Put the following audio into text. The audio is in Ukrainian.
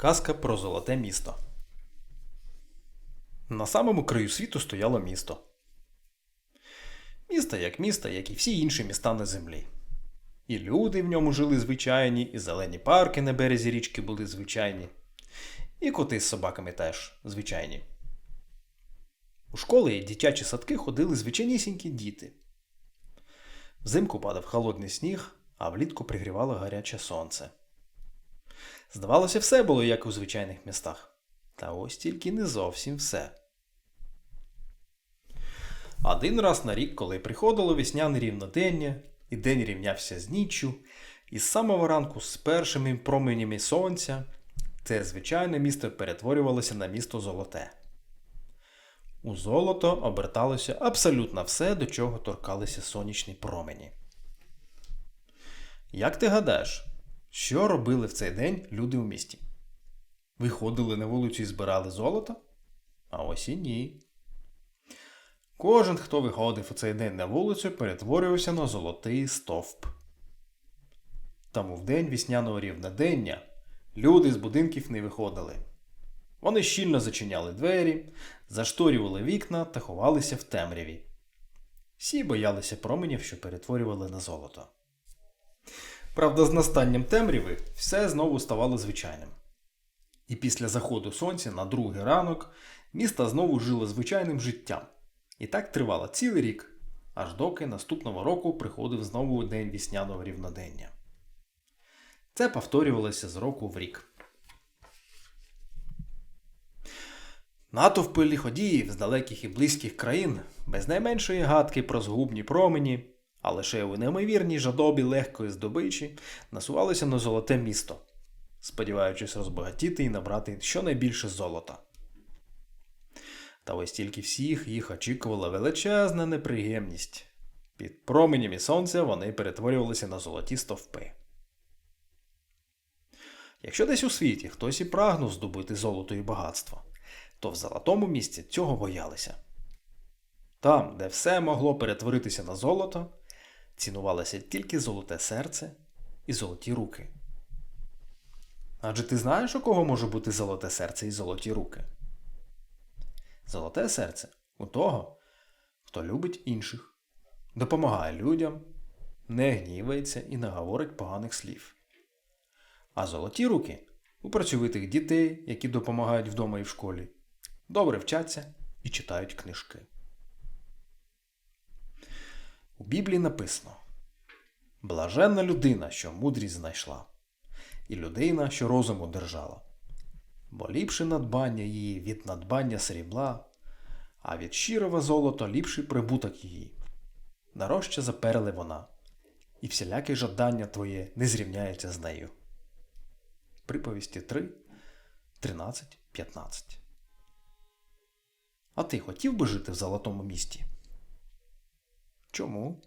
Казка про золоте місто. На самому краю світу стояло місто. Місто як місто, як і всі інші міста на землі. І люди в ньому жили звичайні, і зелені парки на березі річки були звичайні, і коти з собаками теж звичайні. У школи і дитячі садки ходили звичайнісінькі діти. Взимку падав холодний сніг, а влітку пригрівало гаряче сонце. Здавалося, все було як у звичайних містах. Та ось тільки не зовсім все. Один раз на рік, коли приходило весняне рівнодення, і день рівнявся з ніччю, і з самого ранку з першими променями сонця, це звичайне місто перетворювалося на місто золоте. У золото оберталося абсолютно все, до чого торкалися сонячні промені. Як ти гадаєш, що робили в цей день люди у місті? Виходили на вулицю і збирали золото? А ось і ні. Кожен, хто виходив у цей день на вулицю, перетворювався на золотий стовп. Тому в день вісняного рівнодення люди з будинків не виходили. Вони щільно зачиняли двері, зашторювали вікна та ховалися в темряві. Всі боялися променів, що перетворювали на золото. Правда, з настанням темряви все знову ставало звичайним. І після заходу сонця на другий ранок місто знову жило звичайним життям. І так тривало цілий рік, аж доки наступного року приходив знову день вісняного рівнодення. Це повторювалося з року в рік. Натовпи ліходіїв з далеких і близьких країн, без найменшої гадки про згубні промені, а лише у неймовірній жадобі легкої здобичі, насувалися на золоте місто, сподіваючись розбагатіти і набрати щонайбільше золота. Та ось тільки всіх їх очікувала величезна неприємність. Під променями сонця вони перетворювалися на золоті стовпи. Якщо десь у світі хтось і прагнув здобути золото і багатство, то в золотому місці цього боялися. Там, де все могло перетворитися на золото, цінувалося тільки золоте серце і золоті руки. Адже ти знаєш, у кого може бути золоте серце і золоті руки? Золоте серце у того, хто любить інших, допомагає людям, не гнівається і не говорить поганих слів. А золоті руки у працьовитих дітей, які допомагають вдома і в школі, добре вчаться і читають книжки. У Біблії написано Блаженна людина, що мудрість знайшла, і людина, що розум одержала. Бо ліпше надбання її від надбання срібла, а від щирого золота ліпший прибуток її. Дорожче за перли вона, і всіляке жадання твоє не зрівняється з нею. Приповісті 3, 13, 15. А ти хотів би жити в золотому місті? Чому?